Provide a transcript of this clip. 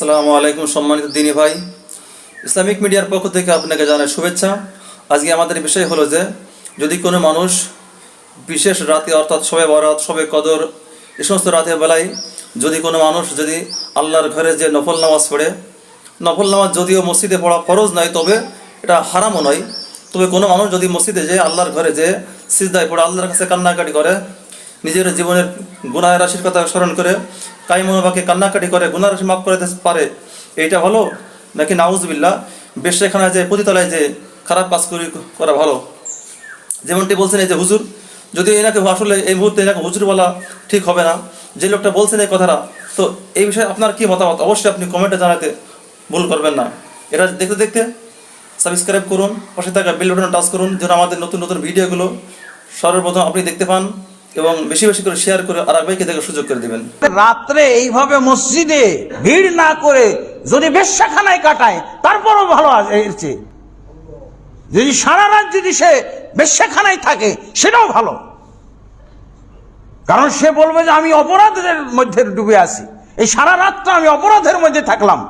আসসালামু আলাইকুম সম্মানিত দিনী ভাই। ইসলামিক মিডিয়ার পক্ষ থেকে আপনাকে জানাই শুভেচ্ছা। আজকে আমাদের বিষয় হলো যে, যদি কোনো মানুষ বিশেষ রাতে অর্থাৎ সবে বরাত সবে কদর, এ সমস্ত রাতের বেলায় যদি কোনো মানুষ যদি আল্লাহর ঘরে যে নফল নামাজ পড়ে, নফল নামাজ যদিও মসজিদে পড়া ফরজ নয়, তবে এটা হারামও নয়। তবে কোনো মানুষ যদি মসজিদে যে আল্লাহর ঘরে যে সিজদায় পড়ে, আল্লাহর কাছে কান্নাকাটি করে নিজের জীবনের গুনাহ রাশির কথা স্মরণ করে কাই মনোভাকে কান্নাকাটি করে, গুনাহ রাশি মাফ করে দিতে পারে। এইটা ভালো নাকি নাউজবিল্লা বেশেখানায় যে পতিতলায় যে খারাপ কাজ করি, করা ভালো। যেমনটি বলছেন এই যে হুজুর যদি এনাকে আসলে এই মুহূর্তে এনাকে হুজুর বলা ঠিক হবে না, যে লোকটা বলছেন এই কথাটা, তো এই বিষয়ে আপনার কি মতামত? অবশ্যই আপনি কমেন্টে জানাতে ভুল করবেন না। এটা দেখতে দেখতে সাবস্ক্রাইব করুন, পাশে থাকা বেল বাটন টাচ করুন, যেন আমাদের নতুন নতুন ভিডিওগুলো সর্বপ্রথম আপনি দেখতে পান। এবং বেশি বেশি করে শেয়ার করে আর একবাইকে দেখার সুযোগ করে দিবেন। রাত্রে এইভাবে মসজিদে ভিড় না করে যদি বেশ্যাখানায় কাটায়, তারপরও ভালো আছে এর চেয়ে। যদি সারা রাত যদি সে বেশ্যাখানায় থাকে, সেটাও ভালো। কারণ সে বলবে যে আমি অপরাধের মধ্যে ডুবে আছি। এই সারা রাতটা আমি অপরাধের মধ্যে থাকলাম।